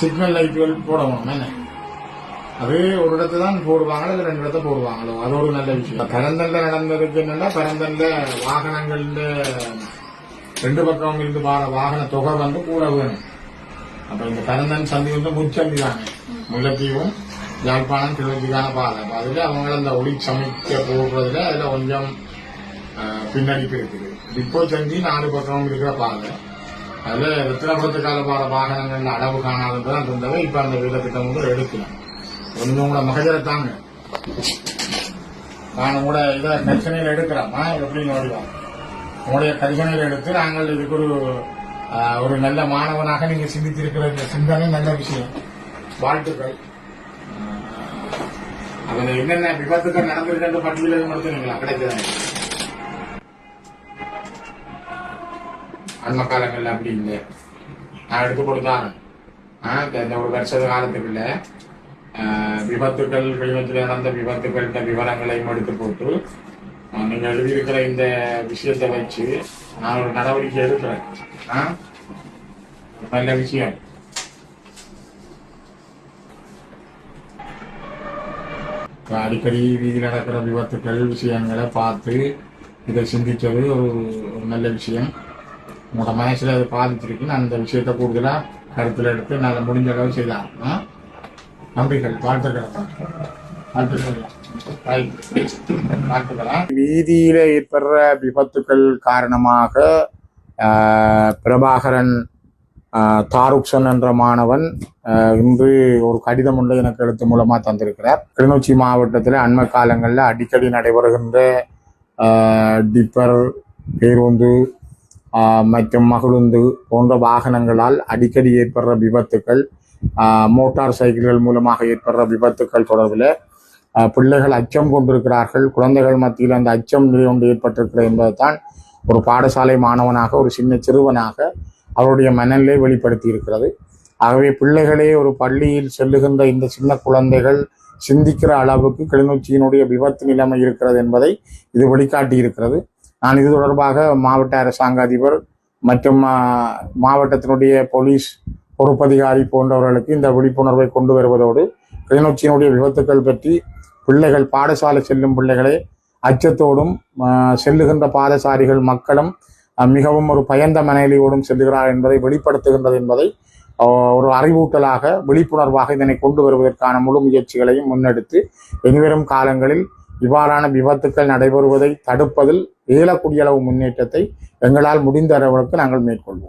Signal லைட்டுகள் போடணும் என்ன? அது ஒரு இடத்துல தான் போடுவாங்களோ இல்லை ரெண்டு இடத்த போடுவாங்களோ? அது ஒரு நல்ல விஷயம். பரந்தல்ல நடந்ததுக்கு என்னன்னா பரந்தல்ல வாகனங்கள்ல ரெண்டு பக்கம் இருந்து வார வாகன தொகை வந்து கூட வேணும். அப்ப இந்த பரந்தன் சந்தி வந்து முச்சந்தி தானே. முல்லைத்தீவும் யாழ்ப்பாணம் கிழக்கிக்கான பாதை. அப்ப அதுல அவங்க அந்த ஒளி சமைக்க போடுறதுல அதுல கொஞ்சம் பின்னடிப்பு இருக்குது. இப்போ சந்தி நாலு பக்கம் இருக்கிற பாதை. அது ரத்தினபுரத்துக்கால பாத வாகனங்கள் அளவு காணாதுன்றதான் இருந்தவை இப்ப அந்த வீட திட்டம் வந்து எடுக்கலாம் கொஞ்சம் கூட மகஜரத்தாங்க நான் கூட இதை நெச்சனையில் எடுக்கிறோமா எப்படி நோடிவா உங்களுடைய கரிசனையில் எடுத்து நாங்கள் இதுக்கு ஒரு ஒரு நல்ல மாணவனாக நீங்க சிந்தித்திருக்கிற இந்த சிந்தனை நல்ல விஷயம். வாழ்த்துக்கள். அதில் அதுல என்னென்ன விபத்துக்கள் நடந்திருக்கின்ற பட்டியலில் நடத்துனீங்களா கிடைக்கிறாங்க அந்த காலங்கள்ல அப்படி இல்லை. நான் எடுத்து கொடுத்தான் ஆ, இந்த- ஒரு வருஷ காலத்துக்குள்ள விபத்துக்கள் கிளிநொச்சியில் நடந்த விபத்துக்கள் விவரங்களையும் எடுத்து போட்டு நீங்கள் நீங்க எழுதியிருக்கிற இந்த விஷயத்தை வச்சு நான் ஒரு நடவடிக்கை எடுக்கிறேன். நல்ல விஷயம். அடிக்கடி வீதியில் நடக்கிற விபத்துக்கள் விஷயங்களை பார்த்து இதை சிந்திச்சது ஒரு நல்ல விஷயம். உங்களோட மனசுல அது பாதிச்சிருக்குன்னு அந்த விஷயத்தை கூடுதலா கருத்துல எடுத்து நான் முடிஞ்ச அளவு செய்யலாம். ஆ? நன்றிகள். வாழ்த்துக்கள். வாழ்த்துக்கள். வீதியில ஏற்படுற விபத்துக்கள் காரணமாக பிரபாகரன் ஆஹ், தாருக்சன் என்ற மாணவன் இன்று ஒரு கடிதம் ஒன்றை எனக்கு எழுத்து மூலமா தந்திருக்கிறார். கிளிநொச்சி மாவட்டத்தில் அண்மை காலங்களில் அடிக்கடி நடைபெறுகின்ற டிப்பர் பேருந்து மற்றும் மகிழுந்து போன்ற வாகனங்களால் அடிக்கடி ஏற்படுற விபத்துக்கள் மோட்டார் சைக்கிள்கள் மூலமாக ஏற்படுற விபத்துக்கள் தொடர்பில் பிள்ளைகள் அச்சம் கொண்டிருக்கிறார்கள். குழந்தைகள் மத்தியில் அந்த அச்சம் நிலை ஒன்று ஏற்பட்டிருக்கிறது என்பதுதான் ஒரு பாடசாலை மாணவனாக ஒரு சின்ன சிறுவனாக அவருடைய மனநிலை வெளிப்படுத்தி இருக்கிறது ஆகவே பிள்ளைகளே ஒரு பள்ளியில் செல்லுகின்ற இந்த சின்ன குழந்தைகள் சிந்திக்கிற அளவுக்கு கிளிநொச்சியினுடைய விபத்து நிலைமை இருக்கிறது என்பதை இது வெளிக்காட்டி இருக்கிறது நான் இது தொடர்பாக மாவட்ட அரசாங்க அதிபர் மற்றும் மாவட்டத்தினுடைய போலீஸ் பொறுப்பதிகாரி போன்றவர்களுக்கு இந்த விழிப்புணர்வை கொண்டு வருவதோடு கிளிநொச்சியினுடைய விபத்துக்கள் பற்றி பிள்ளைகள் பாடசாலை செல்லும் பிள்ளைகளை அச்சத்தோடும் செல்லுகின்ற பாதசாரிகள் மக்களும் மிகவும் ஒரு பயந்த மனநிலையோடும் செல்லுகிறார் என்பதை வெளிப்படுத்துகின்றது என்பதை ஒரு அறிவூட்டலாக விழிப்புணர்வாக இதனை கொண்டு வருவதற்கான முழு முயற்சிகளையும் முன்னெடுத்து இனிவரும் காலங்களில் இவ்வாறான விபத்துக்கள் நடைபெறுவதை தடுப்பதில் இயலக்கூடிய அளவு முன்னேற்றத்தை எங்களால் முடிந்த அளவுக்கு நாங்கள் மேற்கொள்வோம்.